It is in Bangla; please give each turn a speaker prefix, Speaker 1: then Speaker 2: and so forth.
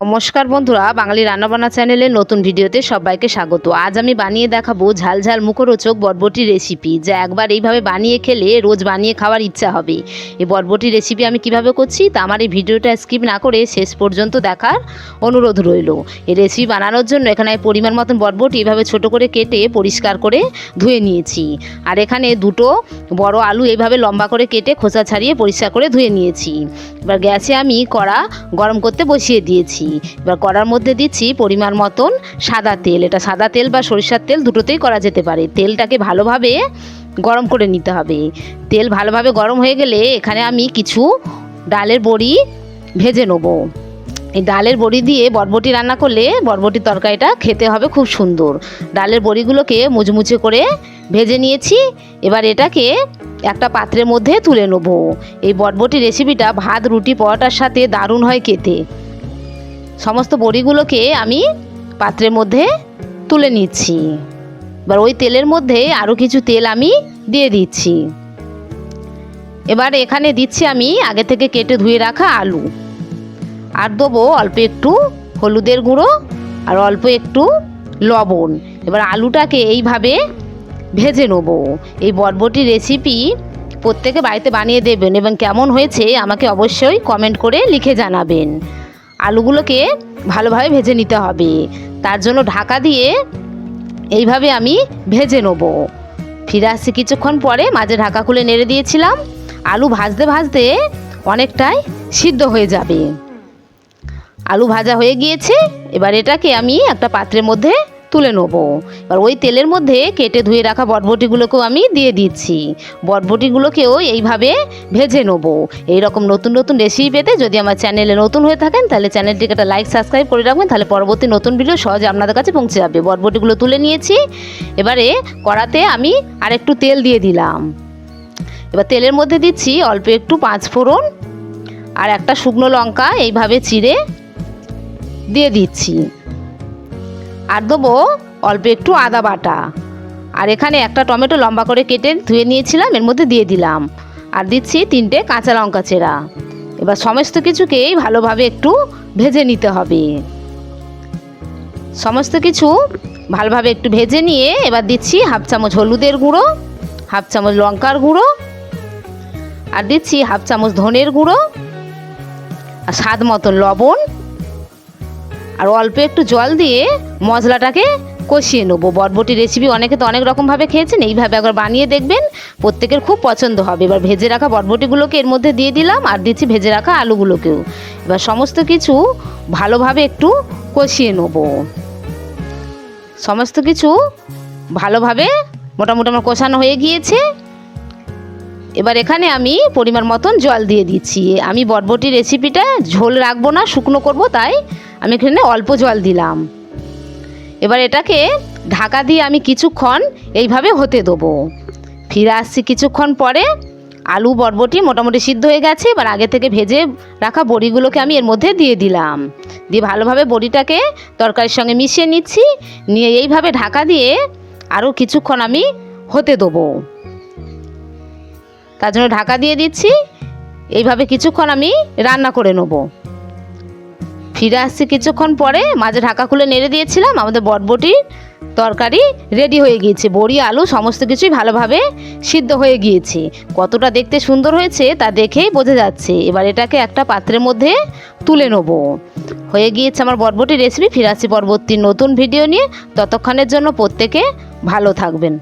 Speaker 1: নমস্কার বন্ধুরা, বাঙালি রান্নাবান্না চ্যানেলে নতুন ভিডিওতে সবাইকে স্বাগত। আজ আমি বানিয়ে দেখাবো ঝাল ঝাল মুখরোচক বরবটি রেসিপি যা একবার এইভাবে বানিয়ে খেলে রোজ বানিয়ে খাওয়ার ইচ্ছা হবে। এই বরবটি রেসিপি আমি কীভাবে করছি তা আমার এই ভিডিওটা স্কিপ না করে শেষ পর্যন্ত দেখার অনুরোধ রইল। এই রেসিপি বানানোর জন্য এখানে পরিমাণ মতন বরবটি এভাবে ছোট করে কেটে পরিষ্কার করে ধুয়ে নিয়েছি। আর এখানে দুটো বড় আলু এইভাবে লম্বা করে কেটে খোসা ছাড়িয়ে পরিষ্কার করে ধুয়ে নিয়েছি। এবার গ্যাসে আমি কড়া গরম করতে বসিয়ে দিয়েছি। এবার কড়ার মধ্যে দিচ্ছি পরিমাণ মতন সাদা তেল। এটা সাদা তেল বা সরিষার তেল দুটোতেই করা যেতে পারে। তেলটাকে ভালোভাবে গরম করে নিতে হবে। তেল ভালোভাবে গরম হয়ে গেলে এখানে আমি কিছু ডালের বড়ি ভেজে নেব। এই ডালের বড়ি দিয়ে বরবটি রান্না করলে বরবটির তরকারিটা খেতে হবে খুব সুন্দর। ডালের বড়িগুলোকে মুচমুচে করে ভেজে নিয়েছি। এবার এটাকে একটা পাত্রের মধ্যে তুলে নেব। এই বরবটি রেসিপিটা ভাত, রুটি, পরোটার সাথে দারুণ হয় খেতে। সমস্ত বড়িগুলোকে আমি পাত্রের মধ্যে তুলে নিচ্ছি। এবার ওই তেলের মধ্যে আরও কিছু তেল আমি দিয়ে দিচ্ছি। এবার এখানে দিচ্ছি আমি আগে থেকে কেটে ধুয়ে রাখা আলু। আর দেবো অল্প একটু হলুদের গুঁড়ো আর অল্প একটু লবণ। এবার আলুটাকে এইভাবে ভেজে নেব। এই বরবটি রেসিপি প্রত্যেকে বাড়িতে বানিয়ে দেবেন এবং কেমন হয়েছে আমাকে অবশ্যই কমেন্ট করে লিখে জানাবেন। আলুগুলোকে ভালোভাবে ভেজে নিতে হবে। তার জন্য ঢাকা দিয়ে এইভাবে আমি ভেজে নেব। ফিরে আসছি কিছুক্ষণ পরে, মাঝে ঢাকা খুলে নেড়ে দিয়েছিলাম। আলু ভাজতে ভাজতে অনেকটাই সিদ্ধ হয়ে যাবে। আলু ভাজা হয়ে গিয়েছে। এবার এটাকে আমি একটা পাত্রের মধ্যে তুলে নেব। এবার ওই তেলের মধ্যে কেটে ধুয়ে রাখা বটবটিগুলোকেও আমি দিয়ে দিচ্ছি। বটবটিগুলোকেও এইভাবে ভেজে নেব। এইরকম নতুন নতুন রেসিপি পেতে যদি আমার চ্যানেলে নতুন হয়ে থাকেন, তাহলে চ্যানেলটিকে একটা লাইক সাবস্ক্রাইব করে রাখবেন। তাহলে পরবর্তী নতুন ভিডিও সহজে আপনাদের কাছে পৌঁছে যাবে। বটবটিগুলো তুলে নিয়েছি। এবারে কড়াতে আমি আরেকটু তেল দিয়ে দিলাম। এবার তেলের মধ্যে দিচ্ছি অল্প একটু পাঁচ ফোড়ন আর একটা শুকনো লঙ্কা। এইভাবে চিড়ে দিয়ে দিচ্ছি। আর দেবো অল্প একটু আদা বাটা। আর এখানে একটা টমেটো লম্বা করে কেটে ধুয়ে নিয়েছিলাম, এর মধ্যে দিয়ে দিলাম। আর দিচ্ছি তিনটে কাঁচা লঙ্কা চেরা। এবার সমস্ত কিছুকেই ভালোভাবে একটু ভেজে নিতে হবে। সমস্ত কিছু ভালোভাবে একটু ভেজে নিয়ে এবার দিচ্ছি হাফ চামচ হলুদের গুঁড়ো, হাফ চামচ লঙ্কার গুঁড়ো, আর দিচ্ছি হাফ চামচ ধনের গুঁড়ো, আর স্বাদ মতন লবণ। আর অল্প একটু জল দিয়ে মশলাটাকে কষিয়ে নেব। বরবটি রেসিপি অনেকে তো অনেক রকমভাবে খেয়েছেন, এইভাবে একবার বানিয়ে দেখবেন, প্রত্যেকের খুব পছন্দ হবে। এবার ভেজে রাখা বরবটিগুলোকে এর মধ্যে দিয়ে দিলাম আর দিচ্ছি ভেজে রাখা আলুগুলোকেও। এবার সমস্ত কিছু ভালোভাবে একটু কষিয়ে নেব। সমস্ত কিছু ভালোভাবে মোটামুটি আমার কষানো হয়ে গিয়েছে। এবার এখানে আমি পরিমাণ মতন জল দিয়ে দিচ্ছি। আমি বরবটি রেসিপিটা ঝোল রাখব না, শুকনো করব, তাই আমি এখানে অল্প জল দিলাম। এবার এটাকে ঢাকা দিয়ে আমি কিছুক্ষণ এইভাবে হতে দেবো। ফিরে আসছি কিছুক্ষণ পরে, আলু, বরবটি মোটামুটি সিদ্ধ হয়ে গেছে, এবার আগে থেকে ভেজে রাখা বড়িগুলোকে আমি এর মধ্যে দিয়ে দিলাম। দিয়ে ভালোভাবে বড়িটাকে তরকারির সঙ্গে মিশিয়ে নিচ্ছি, নিয়ে এইভাবে ঢাকা দিয়ে আরও কিছুক্ষণ আমি হতে দেবো। তার জন্য ঢাকা দিয়ে দিচ্ছি, এইভাবে কিছুক্ষণ আমি রান্না করে নেব। ফিরে আসছি কিছুক্ষণ পরে, মাঝে ঢাকা খুলে নেড়ে দিয়েছিলাম, আমাদের বটবটির তরকারি রেডি হয়ে গিয়েছে। বড়ি, আলু, সমস্ত কিছুই ভালোভাবে সিদ্ধ হয়ে গিয়েছে। কতটা দেখতে সুন্দর হয়েছে তা দেখেই বোঝা যাচ্ছে। এবার এটাকে একটা পাত্রের মধ্যে তুলে নেব। হয়ে গিয়েছে আমার বটবটি রেসিপি ফিরে আসছি পরবর্তী নতুন ভিডিও নিয়ে। ততক্ষণের জন্য প্রত্যেকে ভালো থাকবেন।